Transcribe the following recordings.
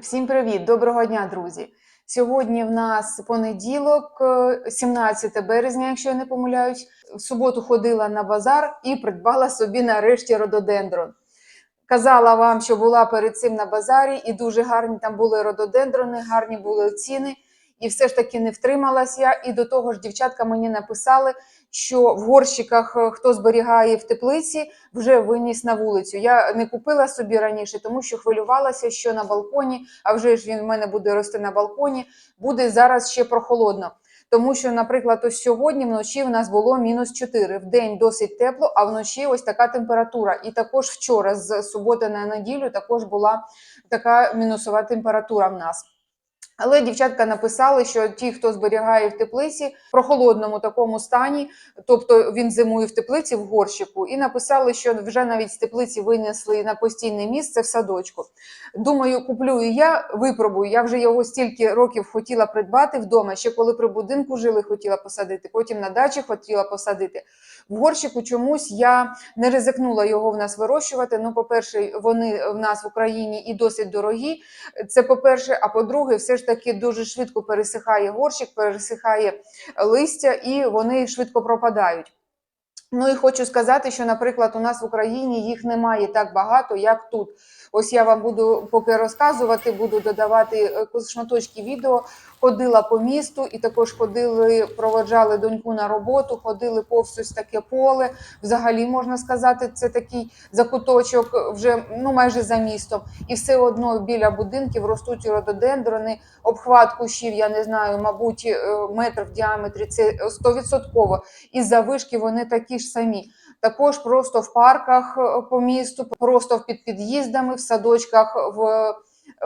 Всім привіт! Доброго дня, друзі! Сьогодні в нас понеділок, е, 17 березня, якщо я не помиляюсь. В суботу ходила на базар і придбала собі нарешті рододендрон. Казала вам, що була перед цим на базарі, і дуже гарні там були рододендрони, гарні були ціни. І все ж таки не втрималась я. І до того ж, дівчатка мені написали, що в горщиках е, хто зберігає в теплиці, вже виніс на вулицю. Я не купила собі раніше, тому що хвилювалася, що на балконі, а вже ж він в мене буде рости на балконі, буде зараз ще прохолодно. Тому що, наприклад, ось сьогодні вночі в нас було мінус 4. В день досить тепло, а вночі ось така температура. І також вчора, з суботи на неділю, також була така мінусова температура в нас. Але дівчатка написали, що ті, хто зберігає в теплиці в прохолодному такому стані, тобто він зимує в теплиці в горщику, і написали, що вже навіть з теплиці винесли на постійне місце в садочку. Думаю, куплю і я випробую. Я вже його стільки років хотіла придбати вдома. Ще коли при будинку жили, хотіла посадити. Потім на дачі хотіла посадити. В горщику чомусь я не ризикнула його в нас вирощувати. Ну, по-перше, вони в нас в Україні і досить дорогі. Це по-перше, а по-друге, все ж таки дуже швидко пересихає горщик, пересихає листя, і вони швидко пропадають. Ну і хочу сказати, що, наприклад, у нас в Україні їх немає так багато, як тут. Ось я вам буду поки розказувати, буду додавати е, шматочки відео. Ходила по місту і також ходили, проводжали доньку на роботу, ходили повз ось таке поле. Взагалі можна сказати, це такий закуточок вже ну майже за містом. І все одно біля будинків ростуть рододендрони, обхват кущів, я не знаю, мабуть, е, метр в діаметрі. Це стовідсотково. І завишки вони такі ж самі. Також просто в парках е, по місту, просто під під'їздами, в садочках, в,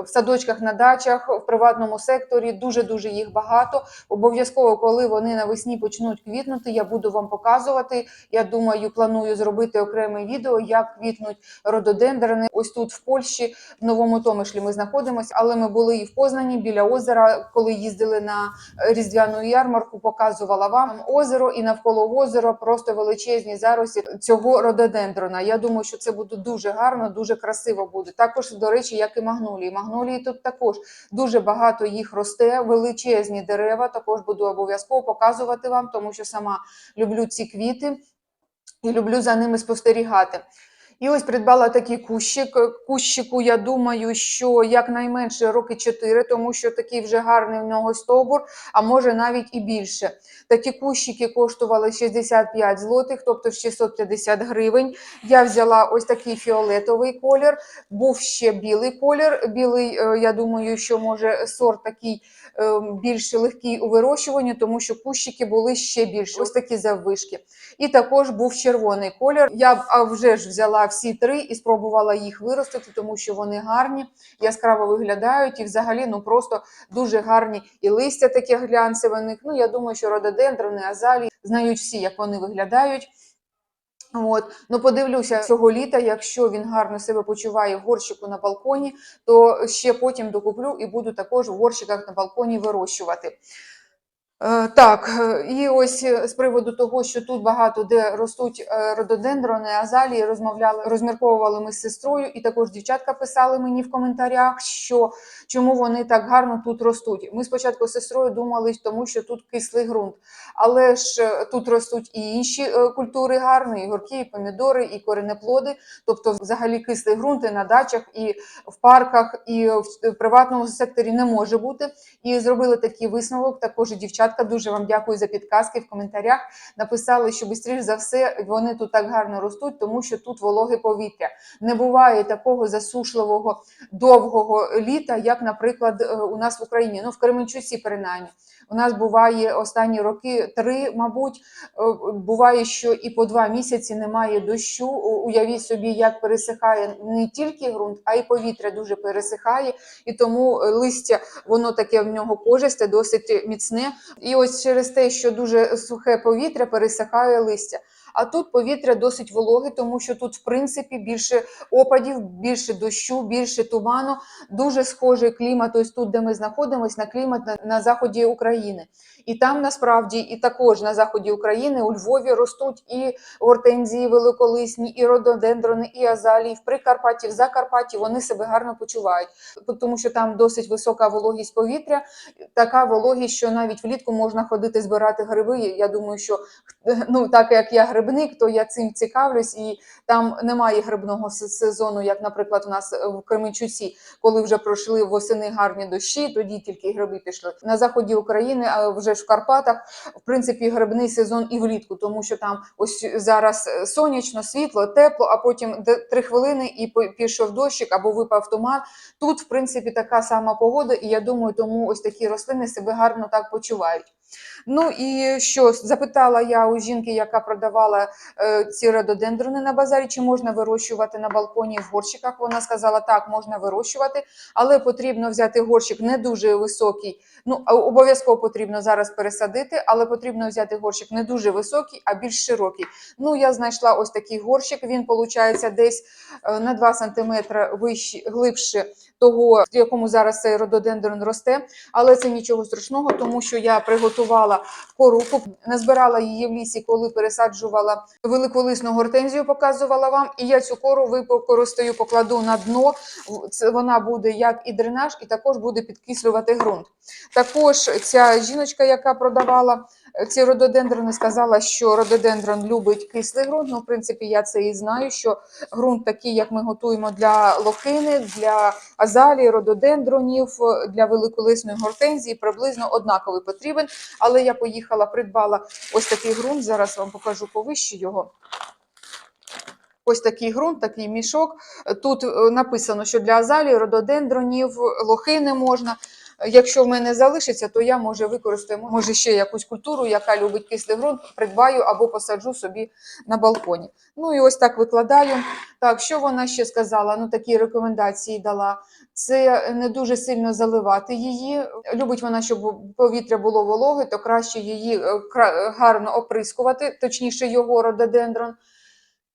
в садочках на дачах, в приватному секторі. Дуже дуже їх багато. Обов'язково, коли вони навесні почнуть квітнути, я буду вам показувати. Я думаю, планую зробити окреме відео, як квітнуть рододендрони. Ось тут в Польщі, в Новому Томишлі, ми знаходимося, але ми були і в Познані біля озера, коли їздили на різдвяну ярмарку, показувала вам озеро і навколо озера просто величезні заросі цього рододендрона. Я думаю, що це буде дуже гарно, дуже красиво буде. Також, до речі, як і магнолії. Магнолії тут також дуже багато їх росте, величезні дерева. Також буду обов'язково показувати вам, тому що сама люблю ці квіти і люблю за ними спостерігати. І ось придбала такий кущик. Кущику, я думаю, що якнайменше роки 4, тому що такий вже гарний в нього стовбур, а може навіть і більше. Такі кущики коштували 65 злотих, тобто 650 гривень. Я взяла ось такий фіолетовий колір, був ще білий колір. Білий, е, я думаю, що може сорт такий е, більш легкий у вирощуванні, тому що кущики були ще більші, ось такі заввишки. І також був червоний колір. Я вже ж взяла всі три і спробувала їх виростити, тому що вони гарні, яскраво виглядають і взагалі ну просто дуже гарні. І листя таке глянцеве них. Ну я думаю, що рододендрони, азалії знають всі, як вони виглядають. От, ну подивлюся цього літа, якщо він гарно себе почуває в горщику на балконі, то ще потім докуплю і буду також в горщиках на балконі вирощувати. Е, Так, е, і ось е, з приводу того, що тут багато де ростуть рододендрони, азалії, розмовляли, розмірковували ми з сестрою, і також дівчатка писали мені в коментарях, що чому вони так гарно тут ростуть. Ми спочатку з сестрою думали, тому що тут кислий ґрунт, але ж тут ростуть і інші культури гарні, і горки, і помідори, і коренеплоди, тобто взагалі кислий ґрунт і на дачах, і в парках, і в приватному секторі не може бути. І зробили такий висновок. Також і дівчатка. Дуже вам дякую за підказки в коментарях. Написали, що швидше за все вони тут так гарно ростуть, тому що тут вологе повітря. Не буває такого засушливого довгого літа, як, наприклад, е, у нас в Україні. Ну в Кременчуці, принаймні. У нас буває останні роки три, мабуть, е, буває, що і по два місяці немає дощу. Уявіть собі, як пересихає не тільки ґрунт, а й повітря дуже пересихає, і тому листя воно таке в нього кожисте, досить міцне. І ось через те, що дуже сухе повітря пересихає листя. А тут повітря досить вологе, тому що тут, в принципі, більше опадів, більше дощу, більше туману. Дуже схожий клімат, ось тут, де ми знаходимося, на клімат на, на заході України. І там насправді, і також на заході України у Львові ростуть і гортензії великолисні, і рододендрони, і азалії. В Прикарпатті, в Закарпатті вони себе гарно почувають, тому що там досить висока вологість повітря, така вологість, що навіть влітку можна ходити збирати гриби. Я думаю, що ну так як я грибник, то я цим цікавлюсь, і там немає грибного сезону, як, наприклад, у нас е, в Кременчуці, коли вже пройшли восени гарні дощі, тоді тільки гриби пішли. На заході України, а вже ж в Карпатах, в принципі, грибний сезон і влітку, тому що там ось зараз е, сонячно, світло, тепло, а потім три хвилини і пішов дощик або випав туман. Тут, в принципі, така сама погода, і я думаю, тому ось такі рослини себе гарно так почувають. Ну і що запитала я у жінки, яка продавала е, ці рододендрони на базарі, чи можна вирощувати на балконі в горщиках. Вона сказала, так, можна вирощувати, але потрібно взяти горщик не дуже високий. Ну, обов'язково потрібно зараз пересадити, але потрібно взяти горщик не дуже високий, а більш широкий. Ну, я знайшла ось такий горщик. Він виходить десь е, на 2 см вище, глибше того, в якому зараз цей рододендрон росте. Але це нічого страшного, тому що я приготувала кору, куп- назбирала її в лісі, коли пересаджувала великолисну гортензію, показувала вам. І я цю кору використаю, покладу на дно. Вона буде як і дренаж, і також буде підкислювати ґрунт. Також ця жіночка, яка продавала е, ці рододендрони, сказала, що рододендрон любить кислий ґрунт. Ну, в принципі, я це і знаю, що ґрунт такий, як ми готуємо для лохини, для азалії, рододендронів, е, для великолисної гортензії, приблизно однаковий потрібен. Але я поїхала, придбала ось такий ґрунт. Зараз вам покажу повище його. Ось такий ґрунт, такий мішок. Тут е, написано, що для азалії, рододендронів, лохи не можна. Якщо в мене залишиться, то я може використаю може ще якусь культуру, яка любить кислий ґрунт, придбаю або посаджу собі на балконі. Ну і ось так викладаю. Так, що вона ще сказала? Ну такі рекомендації дала. Це не дуже сильно заливати її. Любить вона, щоб повітря було вологе, то краще її е, гарно оприскувати, точніше його рододендрон.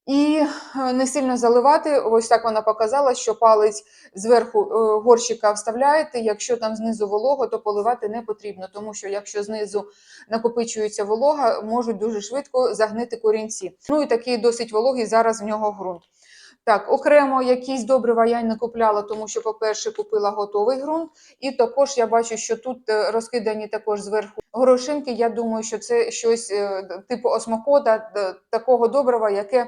І е, не сильно заливати. Ось так вона показала, що палець зверху е, горщика вставляєте. Якщо там знизу волого, то поливати не потрібно, тому що якщо знизу накопичується волога, можуть дуже швидко загнити корінці. Ну і такий досить вологий зараз в нього ґрунт. Так, окремо якісь добрива я не купляла, тому що, по-перше, купила готовий ґрунт, і також я бачу, що тут е, розкидані також зверху горошинки. Я думаю, що це щось е, типу осмокода, такого добрива, яке е,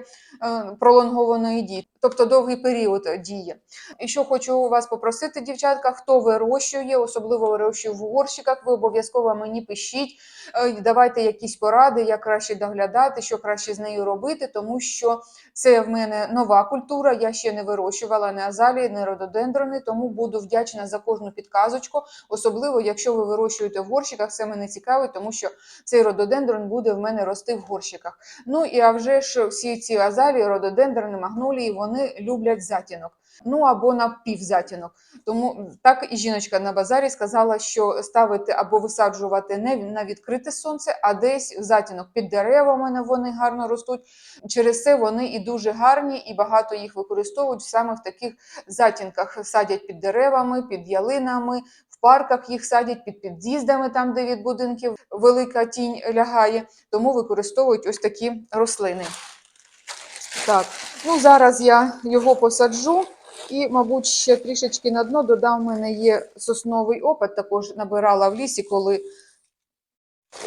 пролонгованої дії, тобто довгий період дії. І що хочу вас попросити, дівчатка, хто вирощує, особливо вирощує в горщиках, ви обов'язково мені пишіть, е, давайте якісь поради, як краще доглядати, що краще з нею робити, тому що це в мене нова культура. Я ще не вирощувала не азалії, не рододендрони, тому буду вдячна за кожну підказочку. Особливо, якщо ви вирощуєте в горщиках, це мене цікавить, тому що цей рододендрон буде в мене рости в горщиках. Ну і а вже ж всі ці азалії, рододендрони, магнолії, вони люблять затінок. Ну або напівзатінок. Тому так і жіночка на базарі сказала, що ставити або висаджувати не на відкрите сонце, а десь в затінок під деревами вони гарно ростуть. Через це вони і дуже гарні, і багато їх використовують саме в таких затінках. Садять під деревами, під ялинами, в парках їх садять під під'їздами, там де від будинків велика тінь лягає. Тому використовують ось такі рослини. Так, ну зараз я його посаджу. І, мабуть, ще трішечки на дно додав, У мене є сосновий опад, також набирала в лісі, коли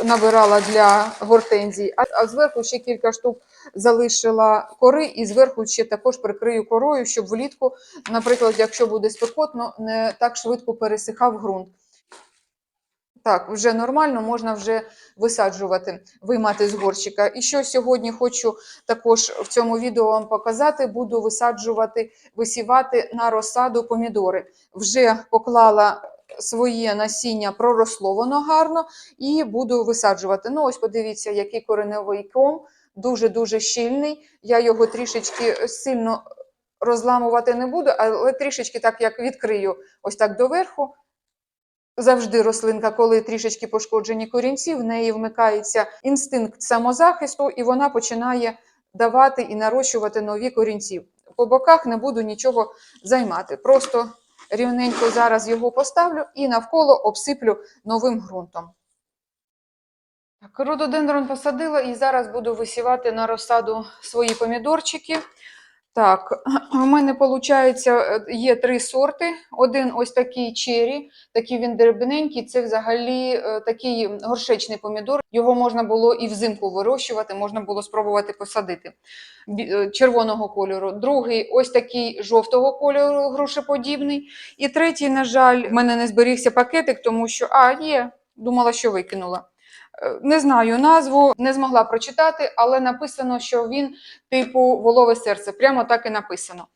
набирала для гортензій. А, зверху ще кілька штук залишила кори, і зверху ще також прикрию корою, щоб влітку, наприклад, якщо буде спекотно, не так швидко пересихав ґрунт. Так, вже нормально, можна вже висаджувати, виймати з горщика. І що сьогодні хочу також в цьому відео вам показати, буду висаджувати, висівати на розсаду помідори. Вже поклала своє насіння, проросло воно гарно, і буду висаджувати. Ну, ось подивіться, який кореневий ком, дуже-дуже щільний. Я його трішечки сильно розламувати не буду, але трішечки так як відкрию ось так доверху, Завжди рослинка, коли трішечки пошкоджені корінці, в неї вмикається інстинкт самозахисту, і вона починає давати і нарощувати нові корінці. По боках не буду нічого займати. Просто рівненько зараз його поставлю і навколо обсиплю новим ґрунтом. Так, рододендрон посадила і зараз буду висівати на розсаду свої помідорчики. Так, у мене виходить, є три сорти. Один ось такий чері, такий він дрібненький. Це взагалі е, такий горшечний помідор. Його можна було і взимку вирощувати, можна було спробувати посадити е, червоного кольору. Другий ось такий жовтого кольору, грушеподібний. І третій, на жаль, в мене не зберігся пакетик, тому що а, є, думала, що викинула. Е, Не знаю назву, не змогла прочитати, але написано, що він типу волове серце. Прямо так і написано.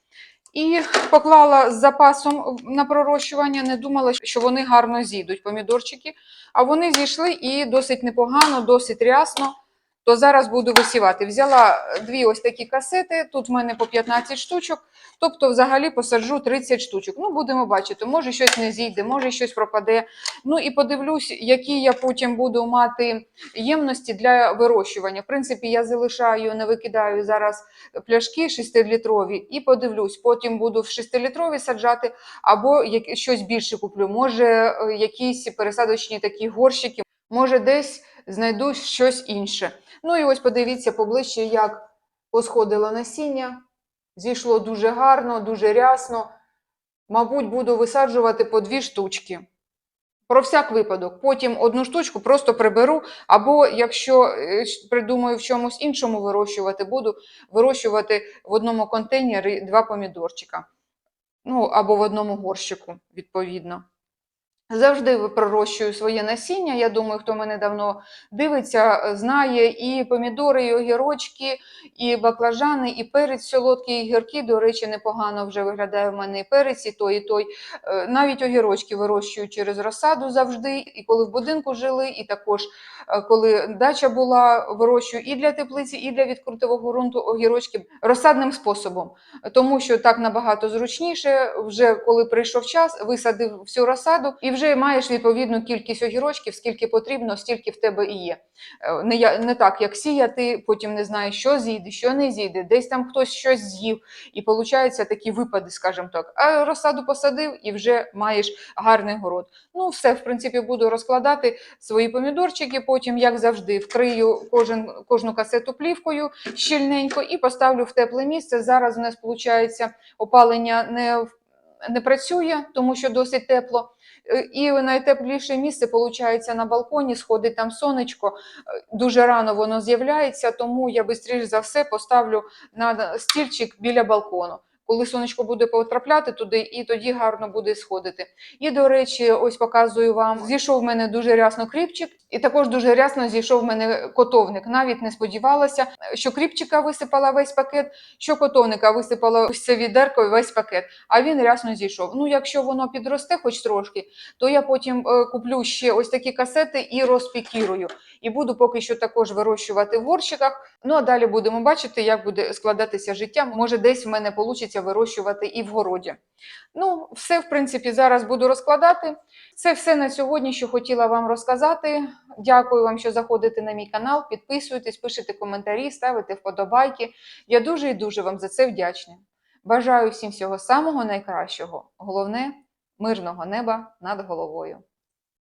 І поклала з запасом на пророщування, не думала, що вони гарно зійдуть, помідорчики. А вони зійшли і досить непогано, досить рясно. То зараз буду висівати. Взяла дві ось такі касети, тут в мене по 15 штучок, тобто взагалі посаджу 30 штучок. Ну, будемо бачити, може щось не зійде, може щось пропаде. Ну і подивлюсь, які я потім буду мати ємності для вирощування. В принципі, я залишаю, не викидаю зараз пляшки 6-літрові і подивлюсь, потім буду в 6-літрові саджати, або щось більше куплю. Може, е, якісь пересадочні такі горщики, може, десь знайду щось інше. Ну і ось подивіться поближче, як посходило насіння. Зійшло дуже гарно, дуже рясно. Мабуть, буду висаджувати по дві штучки. Про всяк випадок. Потім одну штучку просто приберу, або якщо е, придумаю в чомусь іншому вирощувати, буду вирощувати в одному контейнері два помідорчика. Ну, або в одному горщику, відповідно. Завжди пророщую своє насіння. Я думаю, хто мене давно дивиться, е, знає і помідори, і огірочки, і баклажани, і перець солодкий, і гірки. До речі, непогано вже виглядає в мене і перець, і той, і той. Е, Навіть огірочки вирощую через розсаду завжди. І коли в будинку жили, і також е, коли дача була, вирощую і для теплиці, і для відкритого ґрунту огірочки розсадним способом. Тому що так набагато зручніше. Вже коли прийшов час, висадив всю розсаду і вже маєш відповідну кількість огірочків, скільки потрібно, стільки в тебе і є. Е, Не, я- не так, як сіяти, потім не знаєш, що зійде, що не зійде, десь там хтось щось з'їв, і получаються такі випади, скажімо так. А розсаду посадив і вже маєш гарний город. Ну, все, в принципі, буду розкладати свої помідорчики. Потім, як завжди, вкрию кожен, кожну касету плівкою щільненько і поставлю в тепле місце. Зараз у нас виходить опалення не, не працює, тому що досить тепло. Е, І найтепліше місце виходить на балконі, сходить там сонечко. Е, Дуже рано воно з'являється, тому я швидше за все поставлю на стільчик біля балкону. Коли сонечко буде потрапляти туди, і тоді гарно буде сходити. І, до речі, ось показую вам. Зійшов в мене дуже рясно кріпчик, і також дуже рясно зійшов в мене котовник. Навіть не сподівалася, що кріпчика висипала весь пакет, що котовника висипала ось це відерко весь пакет. А він рясно зійшов. Ну, якщо воно підросте хоч трошки, то я потім е, куплю ще ось такі касети і розпікірую. І буду поки що також вирощувати в горщиках. Ну а далі будемо бачити, як буде складатися життя. Може, десь в мене вийде вирощувати і в городі. Ну, все, в принципі, зараз буду розкладати. Це все на сьогодні, що хотіла вам розказати. Дякую вам, що заходите на мій канал, підписуєтесь, пишете коментарі, ставите вподобайки. Я дуже і дуже вам за це вдячна. Бажаю всім всього самого найкращого. Головне мирного неба над головою.